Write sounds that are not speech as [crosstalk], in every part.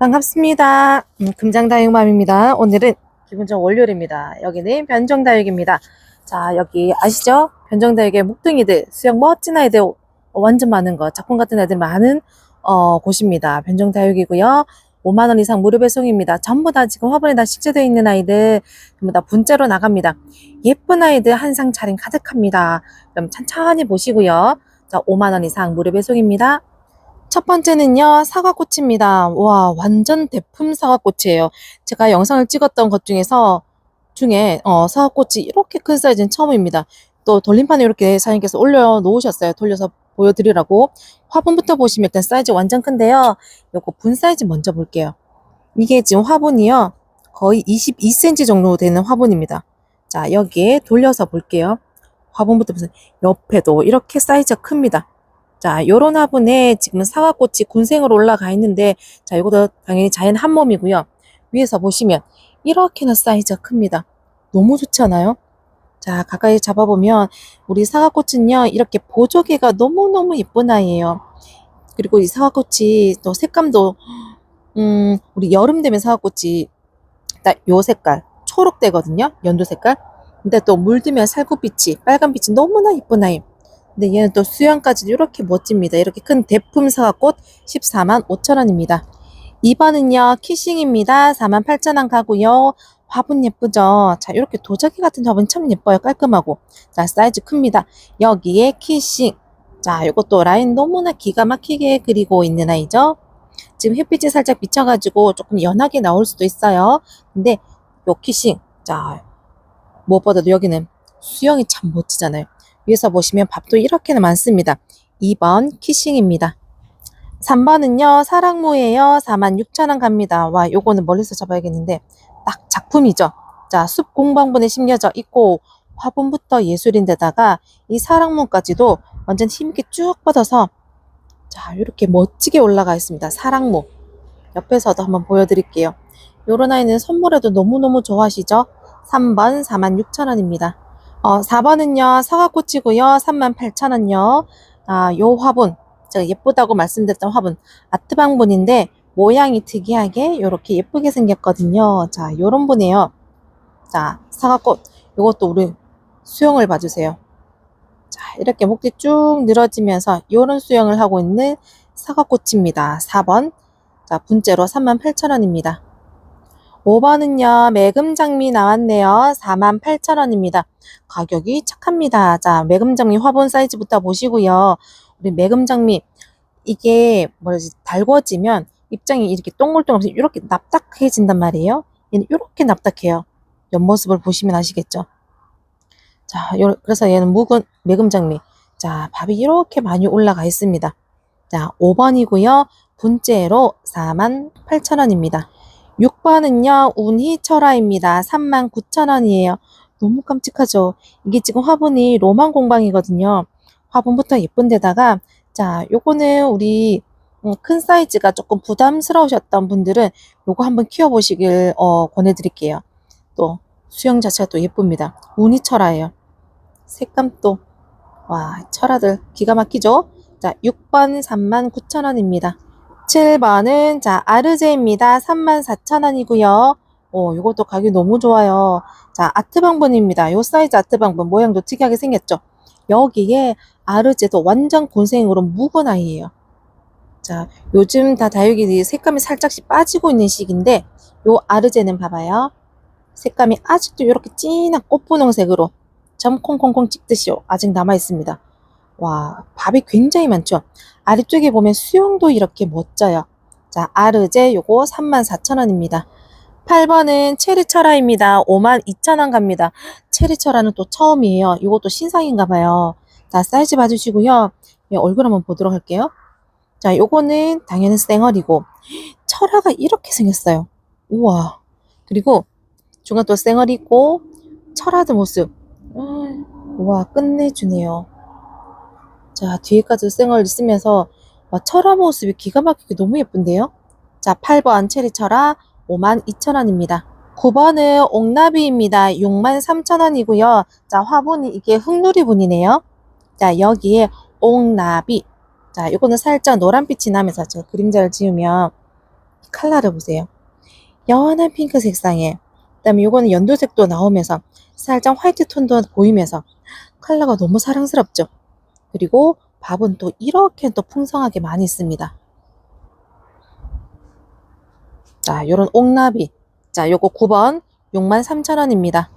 반갑습니다. 음, 금장다육맘입니다. 오늘은 좋은 월요일입니다. 여기는 변종다육입니다. 자, 여기 아시죠? 변종다육의 목둥이들, 수영 멋진 아이들 완전 많은 거, 작품 같은 애들 많은 어, 곳입니다. 변종다육이고요. 5만원 이상 무료 배송입니다. 전부 다 지금 화분에 다 식재되어 있는 아이들 전부 다 분째로 나갑니다. 예쁜 아이들 한 상 차림 가득합니다. 그럼 천천히 보시고요. 자, 5만원 이상 무료 배송입니다. 첫 번째는요, 사과꽃입니다. 와, 완전 대품 사과꽃이에요. 제가 영상을 찍었던 것 중에서, 중에, 어, 사과꽃이 이렇게 큰 사이즈는 처음입니다. 또 돌림판에 이렇게 사장님께서 올려놓으셨어요. 돌려서 보여드리라고. 화분부터 보시면 일단 사이즈 완전 큰데요. 요거 분 사이즈 먼저 볼게요. 이게 지금 화분이요. 거의 22cm 정도 되는 화분입니다. 자, 여기에 돌려서 볼게요. 화분부터 보세요. 옆에도 이렇게 사이즈가 큽니다. 자, 요런 화분에 지금 사과꽃이 군생으로 올라가 있는데, 자, 이것도 당연히 자연 한 몸이고요. 위에서 보시면 이렇게나 사이즈가 큽니다. 너무 좋지 않아요? 자, 가까이 잡아보면 우리 사과꽃은요, 이렇게 보조개가 너무너무 예쁜 아이예요. 그리고 이 사과꽃이 또 색감도, 음, 우리 여름 되면 사과꽃이 딱 요 색깔, 초록되거든요. 연두 색깔. 근데 또 물들면 살구빛이, 빨간빛이 너무나 예쁜 아이. 근데 얘는 또 수영까지도 이렇게 멋집니다. 이렇게 큰 대품 사과꽃 14만 5천 원입니다. 2번은요, 키싱입니다. 4만 8천 원 가고요. 화분 예쁘죠? 자, 이렇게 도자기 같은 화분 참 예뻐요. 깔끔하고. 자, 사이즈 큽니다. 여기에 키싱. 자, 이것도 라인 너무나 기가 막히게 그리고 있는 아이죠? 지금 햇빛이 살짝 비쳐가지고 조금 연하게 나올 수도 있어요. 근데 요 키싱. 자, 무엇보다도 여기는 수영이 참 멋지잖아요. 위에서 보시면 밥도 이렇게는 많습니다. 2번 키싱입니다. 3번은요, 사랑무예요. 46,000원 갑니다. 와, 요거는 멀리서 잡아야겠는데, 딱 작품이죠. 자, 숲 공방분에 심겨져 있고, 화분부터 예술인데다가, 이 사랑무까지도 완전 힘있게 쭉 뻗어서, 자, 이렇게 멋지게 올라가 있습니다. 사랑무. 옆에서도 한번 보여드릴게요. 요런 아이는 선물해도 너무너무 좋아하시죠? 3번 46,000원입니다. 어, 4번은요, 사과꽃이고요. 38,000원요. 아, 요 화분. 제가 예쁘다고 말씀드렸던 화분. 아트방분인데, 모양이 특이하게 이렇게 예쁘게 생겼거든요. 자, 요런 분이에요. 자, 사과꽃. 요것도 우리 수영을 봐주세요. 자, 이렇게 목뒤 쭉 늘어지면서 요런 수영을 하고 있는 사과꽃입니다. 4번. 자, 분째로 38,000원입니다. 5번은요, 매금 장미 나왔네요. 48,000원입니다. 가격이 착합니다. 자, 매금 장미 화분 사이즈부터 보시고요. 우리 매금 장미, 이게 뭐지, 달궈지면 입장이 이렇게 동글동글 이렇게 납작해진단 말이에요. 얘는 이렇게 납작해요. 옆모습을 보시면 아시겠죠? 자, 요, 그래서 얘는 묵은 매금 장미. 자, 밥이 이렇게 많이 올라가 있습니다. 자, 5번이고요. 분째로 48,000원입니다. 6번은요, 운희 철화입니다. 39,000원이에요. 너무 깜찍하죠? 이게 지금 화분이 로만 공방이거든요. 화분부터 예쁜 데다가, 자, 요거는 우리 음, 큰 사이즈가 조금 부담스러우셨던 분들은 요거 한번 키워보시길, 어, 권해드릴게요. 또, 수영 자체가 또 예쁩니다. 운희철화예요. 색감도, 와, 철화들 기가 막히죠? 자, 6번 39,000원입니다. 7번은 자 아르제입니다. 34,000원이고요. 오, 이것도 가격이 너무 좋아요. 자, 아트 방분입니다. 요 사이즈 아트 방분 모양도 특이하게 생겼죠. 여기에 아르제도 완전 곤생으로 묵은 아이예요. 자, 요즘 다 다육이 색감이 살짝씩 빠지고 있는 시기인데 요 아르제는 봐봐요. 색감이 아직도 이렇게 진한 꽃분홍색으로 점 콩콩콩 찍듯이 아직 남아 있습니다. 와, 밥이 굉장히 많죠. 아래쪽에 보면 수영도 이렇게 멋져요. 자, 아르제 요거 34,000원입니다. 8번은 체리철화입니다. 52,000원 갑니다. 체리철화는 또 처음이에요. 이것도 신상인가 봐요. 자, 사이즈 봐주시고요. 예, 얼굴 한번 보도록 할게요. 자, 요거는 당연히 쌩얼이고 철화가 이렇게 생겼어요. 우와. 그리고 중간 또 쌩얼이 있고 철화드 모습. 음, 우와, 끝내주네요. 자, 뒤에까지 쌩얼 있으면서 와, 철화 모습이 기가 막히게 너무 예쁜데요? 자, 8번 체리 철화 52,000원입니다. 9번은 옥나비입니다. 63,000원이고요. 자, 화분이 이게 흑누리 분이네요. 자, 여기에 옥나비. 자, 요거는 살짝 노란빛이 나면서 제가 그림자를 지으면 컬러를 보세요. 연한 핑크 색상에 그다음에 요거는 연두색도 나오면서 살짝 화이트 톤도 보이면서 컬러가 너무 사랑스럽죠. 그리고 밥은 또 이렇게 또 풍성하게 많이 있습니다. 자, 요런 옥나비. 자, 요거 9번 63,000원입니다.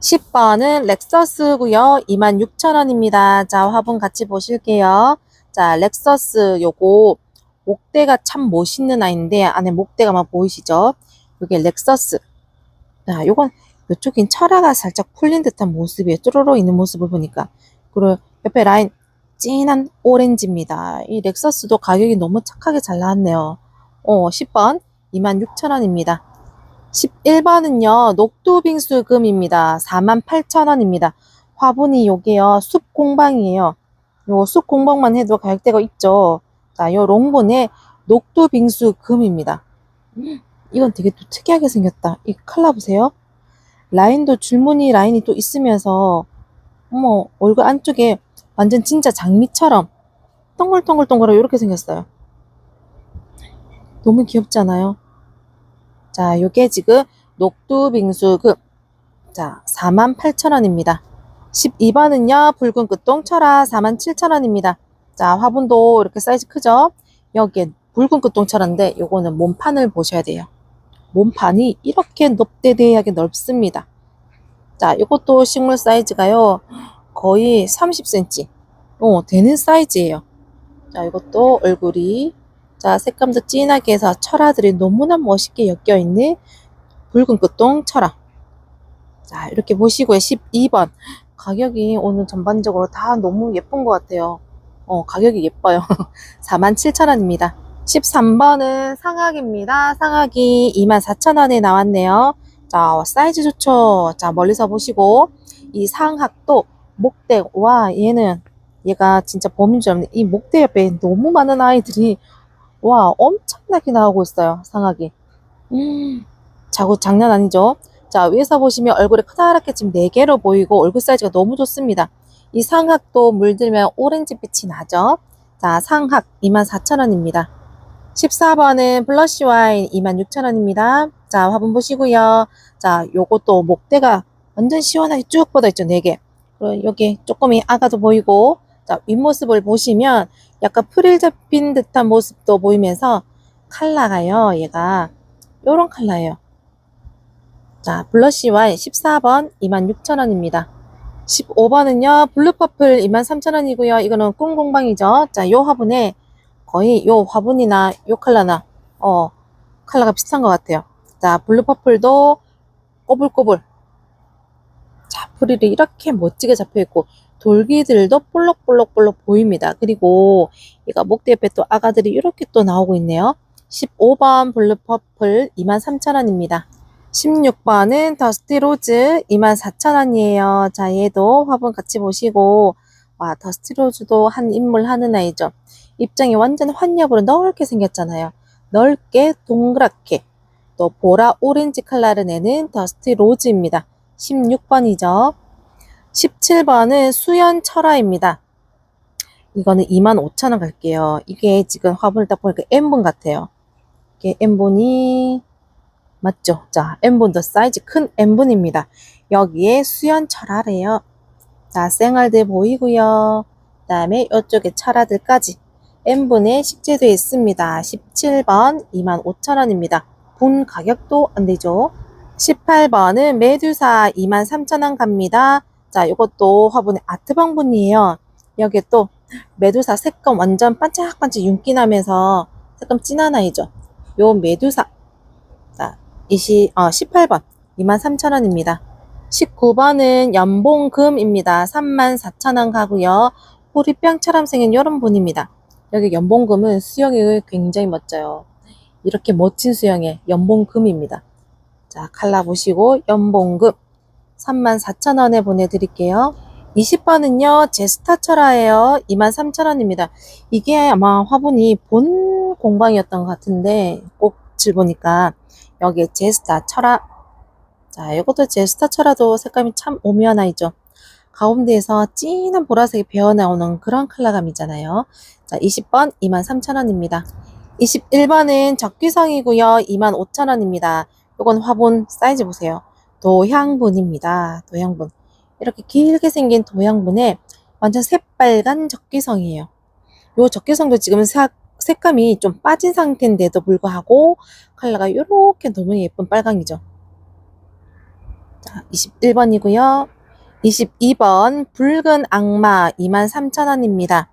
10번은 렉서스고요. 26,000원입니다. 자, 화분 같이 보실게요. 자, 렉서스 요거 목대가 참 멋있는 아이인데 안에 목대가만 보이시죠? 요게 렉서스. 자, 요건 요쪽인 철화가 살짝 풀린 듯한 모습이에요. 뚜루루 있는 모습을 보니까. 그리고 옆에 라인 진한 오렌지입니다. 이 렉서스도 가격이 너무 착하게 잘 나왔네요. 어, 10번 26,000원입니다. 11번은요, 녹두빙수금입니다. 48,000원입니다. 화분이 요게요, 숲공방이에요. 요 숲공방만 해도 가격대가 있죠. 자, 요 롱본의 녹두빙수금입니다. 음, 이건 되게 또 특이하게 생겼다. 이 컬러 보세요. 라인도 줄무늬 라인이 또 있으면서, 어머, 얼굴 안쪽에 완전 진짜 장미처럼 동글동글동글하게 이렇게 생겼어요. 너무 귀엽지 않아요? 자, 요게 지금 녹두빙수금. 자, 48,000원입니다. 12번은요, 붉은 끝동 철화 47,000원입니다. 자, 화분도 이렇게 사이즈 크죠? 여기에 붉은 끝동 철화인데, 요거는 몸판을 보셔야 돼요. 몸판이 이렇게 넙대대하게 넓습니다. 자, 이것도 식물 사이즈가요, 거의 30cm. 어, 되는 사이즈예요. 자, 이것도 얼굴이 자, 색감도 진하게 해서 철화들이 너무나 멋있게 엮여있는 붉은 끝동 철화. 자, 이렇게 보시고요. 12번. 가격이 오늘 전반적으로 다 너무 예쁜 것 같아요. 어, 가격이 예뻐요. [laughs] 47,000원입니다. 13번은 상악입니다. 상악이 24,000원에 나왔네요. 자, 사이즈 좋죠? 자, 멀리서 보시고, 이 상악도 목대, 와, 얘는, 얘가 진짜 범인 줄 알았는데, 이 목대 옆에 너무 많은 아이들이 와, 엄청나게 나오고 있어요. 상하게. 음, 자고 장난 아니죠? 자, 위에서 보시면 얼굴이 크다랗게 지금 4개로 보이고 얼굴 사이즈가 너무 좋습니다. 이 상학도 물들면 오렌지빛이 나죠? 자, 상학 24,000원입니다. 14번은 블러쉬 와인 26,000원입니다. 자, 화분 보시고요. 자, 요것도 목대가 완전 시원하게 쭉 뻗어있죠, 4개. 여기 조금이 아가도 보이고, 자, 윗모습을 보시면 약간 프릴 잡힌 듯한 모습도 보이면서 컬러가요. 얘가 요런 컬러예요. 자, 블러쉬 와인 14번 26,000원입니다. 15번은요. 블루퍼플 23,000원이고요. 이거는 꿈공방이죠. 자, 요 화분에 거의 요 화분이나 요 컬러나 어 컬러가 비슷한 것 같아요. 자, 블루퍼플도 꼬불꼬불 자, 프릴이 이렇게 멋지게 잡혀 있고 돌기들도 볼록볼록볼록 보입니다. 그리고 얘가 목대 옆에 또 아가들이 이렇게 또 나오고 있네요. 15번 블루퍼플 23,000원입니다. 16번은 더스티 로즈 24,000원이에요. 자, 얘도 화분 같이 보시고 와, 더스티 로즈도 한 인물 하는 아이죠. 입장이 완전 환엽으로 넓게 생겼잖아요. 넓게 동그랗게 또 보라 오렌지 컬러를 내는 더스티 로즈입니다. 16번이죠. 17번은 수연 철화입니다. 이거는 25,000원 갈게요. 이게 지금 화분을 딱 보니까 N분 같아요. 이게 N분이 맞죠? 자, N분도 사이즈 큰 N분입니다. 여기에 수연 철화래요. 자, 생얼들 보이고요. 그 다음에 이쪽에 철화들까지 N분에 식재되어 있습니다. 17번 25,000원입니다. 분 가격도 안 되죠. 18번은 메두사 23,000원 갑니다. 자, 이것도 화분의 아트 방분이에요. 여기에 또 메두사 색감 완전 반짝반짝 윤기 나면서 색감 진한 아이죠. 요 메두사. 자, 20, 어, 18번 23,000원입니다. 19번은 연봉금입니다. 34,000원 가고요. 호리병처럼 생긴 이런 분입니다. 여기 연봉금은 수영이 굉장히 멋져요. 이렇게 멋진 수영의 연봉금입니다. 자, 칼라 보시고 연봉금 34,000원에 보내드릴게요. 20번은요, 제스타 철화예요. 23,000원입니다. 이게 아마 화분이 본 공방이었던 것 같은데, 꼭질 보니까, 여기에 제스타 철화. 자, 이것도 제스타 철화도 색감이 참 오묘한 아이죠. 가운데에서 진한 보라색이 배어나오는 그런 컬러감이잖아요. 자, 20번 23,000원입니다. 21번은 적귀성이고요. 25,000원입니다. 요건 화분 사이즈 보세요. 도향분입니다. 도향분. 이렇게 길게 생긴 도향분에 완전 새빨간 적귀성이에요. 요 적귀성도 지금 색, 색감이 좀 빠진 상태인데도 불구하고 컬러가 이렇게 너무 예쁜 빨강이죠. 자, 21번이고요. 22번 붉은 악마 23,000원입니다.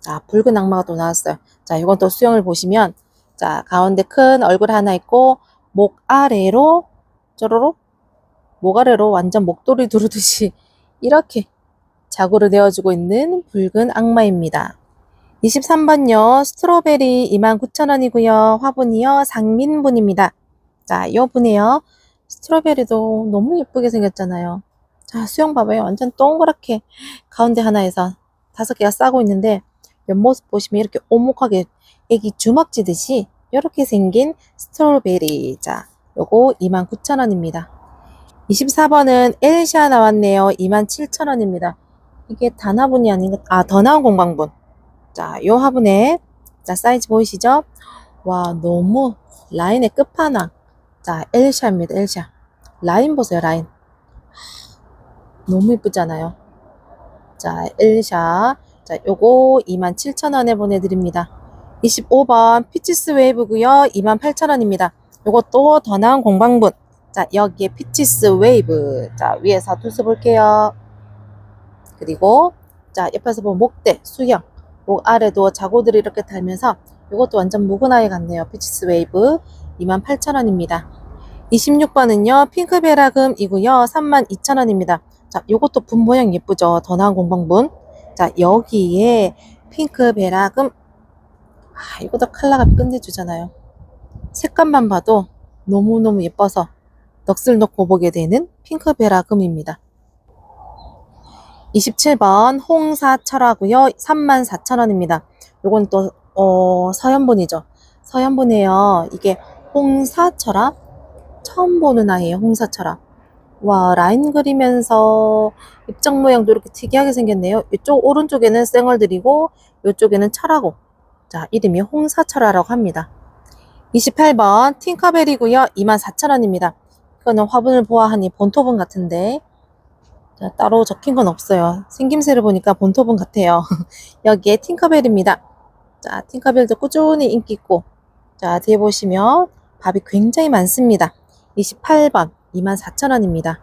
자, 붉은 악마가 또 나왔어요. 자, 이건 또 수영을 보시면 자, 가운데 큰 얼굴 하나 있고 목 아래로 쪼로록 목 아래로 완전 목도리 두르듯이 [laughs] 이렇게 자구를 내어주고 있는 붉은 악마입니다. 23번요. 스트로베리 29,000원이고요. 화분이요. 상민분입니다. 자, 요 분이요. 스트로베리도 너무 예쁘게 생겼잖아요. 자, 수영 봐봐요. 완전 동그랗게 가운데 하나에서 다섯 개가 싸고 있는데 옆모습 보시면 이렇게 오목하게 애기 주먹 쥐듯이 이렇게 생긴 스트로베리. 자, 요거 29,000원입니다. 24번은 엘샤 나왔네요. 27,000원입니다. 이게 단 화분이 아닌가? 아, 더 나은 공방분. 자, 요 화분에 자, 사이즈 보이시죠? 와, 너무 라인의 끝판왕. 자, 엘샤입니다. 엘샤. 라인 보세요, 라인. 너무 이쁘잖아요. 자, 엘샤. 자, 요거 27,000원에 보내드립니다. 25번 피치스 웨이브고요 28,000원입니다. 요것도 더 나은 공방분. 자, 여기에 피치스 웨이브. 자, 위에서 두서 볼게요. 그리고 자, 옆에서 보면 목대, 수영. 목 아래도 자고들이 이렇게 달면서 이것도 완전 묵은 아이 같네요. 피치스 웨이브 28,000원입니다. 26번은요. 핑크베라금이고요. 32,000원입니다. 자, 요것도 분 모양 예쁘죠? 더 나은 공방분. 자, 여기에 핑크베라금 아, 이것도 컬러가 끝내주잖아요. 색감만 봐도 너무너무 예뻐서 넋을 놓고 보게 되는 핑크베라 금입니다. 27번 홍사철하고요. 34,000원입니다. 요건 또 어, 서연분이죠. 서연분이에요. 이게 홍사철아? 처음 보는 아이예요. 홍사철아. 와 라인 그리면서 입장 모양도 이렇게 특이하게 생겼네요. 이쪽 오른쪽에는 쌩얼들이고 이쪽에는 철하고 자 이름이 홍사철아라고 합니다. 28번 팅커벨이고요. 24,000원입니다. 이거는 화분을 보아하니 본토분 같은데 자, 따로 적힌 건 없어요. 생김새를 보니까 본토분 같아요. [laughs] 여기에 팅커벨입니다. 자, 팅커벨도 꾸준히 인기 있고, 자, 뒤에 보시면 밥이 굉장히 많습니다. 28번, 24,000원입니다.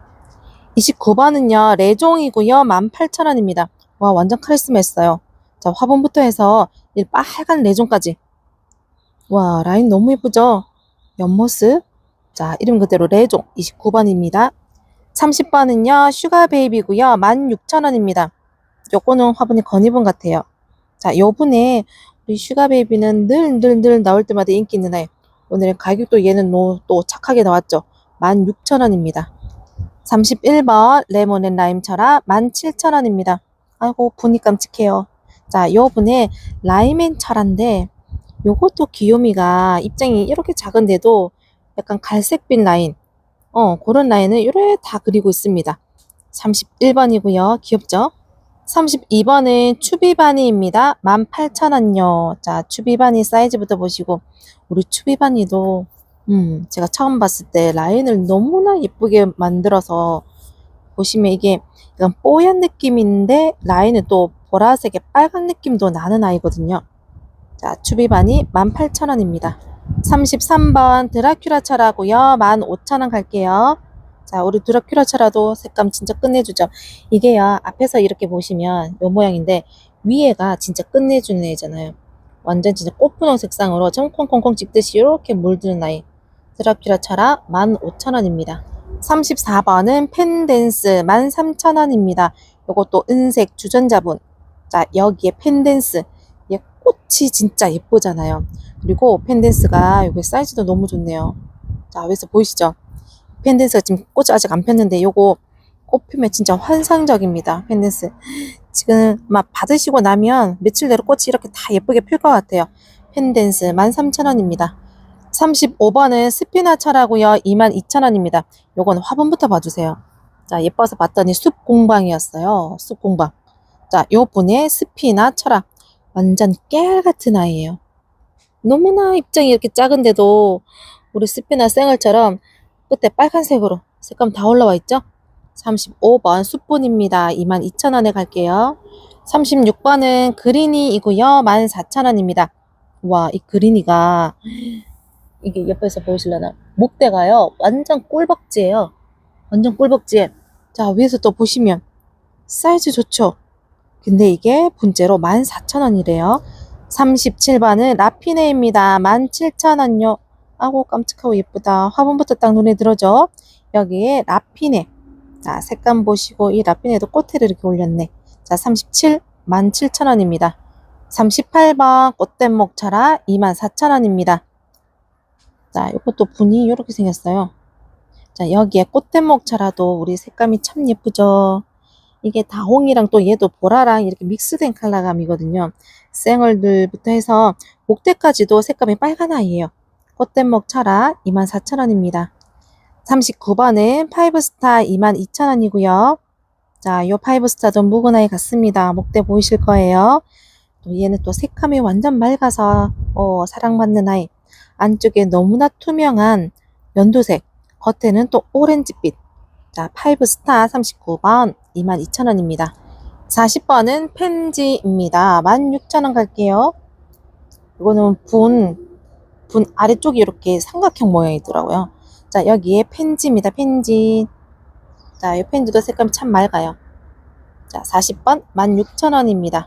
29번은요, 레종이고요, 18,000원입니다. 와, 완전 카리스마 했어요. 자, 화분부터 해서 이 빨간 레종까지. 와, 라인 너무 예쁘죠? 옆모습. 자, 이름 그대로 레종 29번입니다. 30번은요, 슈가 베이비고요. 16,000원입니다. 요거는 화분이 건이분 같아요. 자, 요분에 우리 슈가 베이비는 늘 늘 늘 나올 때마다 인기 있는 아이. 오늘은 가격도 얘는 노- 또 착하게 나왔죠. 16,000원입니다. 31번 레몬 앤 라임 철아 17,000원입니다. 아이고 분이 깜찍해요. 자, 요 분에 라임 앤 철아인데 요것도 귀요미가 입장이 이렇게 작은데도 약간 갈색빛 라인 어, 그런 라인을 이렇게 다 그리고 있습니다. 31번이고요. 귀엽죠? 32번은 추비바니입니다. 18,000원요. 자, 추비바니 사이즈부터 보시고 우리 추비바니도 음, 제가 처음 봤을 때 라인을 너무나 예쁘게 만들어서 보시면 이게 약간 뽀얀 느낌인데 라인은 또 보라색의 빨간 느낌도 나는 아이거든요. 자, 추비바니 18,000원입니다. 33번 드라큘라 차라고요. 15,000원 갈게요. 자, 우리 드라큘라 차라도 색감 진짜 끝내주죠. 이게요, 앞에서 이렇게 보시면 요 모양인데 위에가 진짜 끝내주는 애잖아요. 완전 진짜 꽃분홍 색상으로 콩콩콩콩 찍듯이 이렇게 물드는 아이. 드라큘라 차라 15,000원입니다. 34번은 펜댄스 13,000원입니다. 요것도 은색 주전자분. 자, 여기에 펜댄스. 얘 꽃이 진짜 예쁘잖아요. 그리고 펜댄스가 여기 사이즈도 너무 좋네요. 자, 여기서 보이시죠? 펜댄스가 지금 꽃이 아직 안 폈는데 요거 꽃 피면 진짜 환상적입니다. 펜댄스. 지금 막 받으시고 나면 며칠 내로 꽃이 이렇게 다 예쁘게 필 것 같아요. 펜댄스 13,000원입니다. 35번은 스피나차라고요. 22,000원입니다. 요건 화분부터 봐주세요. 자, 예뻐서 봤더니 숲 공방이었어요. 숲 공방. 자, 요 분의 스피나 철학. 완전 깨알 같은 아이예요. 너무나 입장이 이렇게 작은데도 우리 스피나 생얼처럼 끝에 빨간색으로 색감 다 올라와 있죠? 35번 숯분입니다. 22,000원에 갈게요. 36번은 그린이이고요. 14,000원입니다. 와, 이 그린이가 이게 옆에서 보이실려나? 목대가요. 완전 꿀벅지예요. 완전 꿀벅지에. 자, 위에서 또 보시면 사이즈 좋죠? 근데 이게 분재로 14,000원이래요. 37번은 라피네입니다. 17,000원요. 아고 깜찍하고 예쁘다. 화분부터 딱 눈에 들어죠? 여기에 라피네. 자, 색감 보시고 이 라피네도 꽃을 이렇게 올렸네. 자, 37, 17,000원입니다. 38번 꽃된 목차라 24,000원입니다. 자, 이것도 분이 이렇게 생겼어요. 자, 여기에 꽃된 목차라도 우리 색감이 참 예쁘죠? 이게 다홍이랑 또 얘도 보라랑 이렇게 믹스된 컬러감이거든요. 생얼들부터 해서 목대까지도 색감이 빨간 아이예요. 꽃된 목차라 24,000원입니다. 39번은 파이브스타 22,000원이고요. 자, 요 파이브스타도 묵은 아이 같습니다. 목대 보이실 거예요. 또 얘는 또 색감이 완전 맑아서 어, 사랑받는 아이. 안쪽에 너무나 투명한 연두색, 겉에는 또 오렌지빛. 자, 파이브스타 39번 22,000원입니다. 40번은 펜지입니다. 16,000원 갈게요. 이거는 분, 분 아래쪽이 이렇게 삼각형 모양이더라고요. 자, 여기에 펜지입니다. 펜지. 자, 이 펜지도 색감 참 맑아요. 자, 40번 16,000원입니다.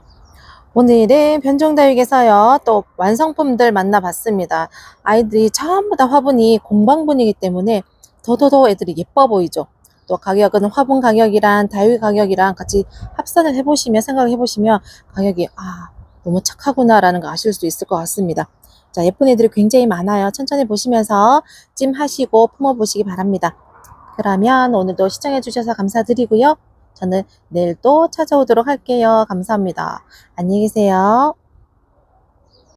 오늘은 변종다육에서요, 또 완성품들 만나봤습니다. 아이들이 전부 다 화분이 공방분이기 때문에 더더더 애들이 예뻐 보이죠. 또 가격은 화분 가격이랑 다육 가격이랑 같이 합산을 해보시면, 생각을 해보시면 가격이, 아, 너무 착하구나라는 거 아실 수 있을 것 같습니다. 자, 예쁜 애들이 굉장히 많아요. 천천히 보시면서 찜하시고 품어보시기 바랍니다. 그러면 오늘도 시청해주셔서 감사드리고요. 저는 내일 또 찾아오도록 할게요. 감사합니다. 안녕히 계세요.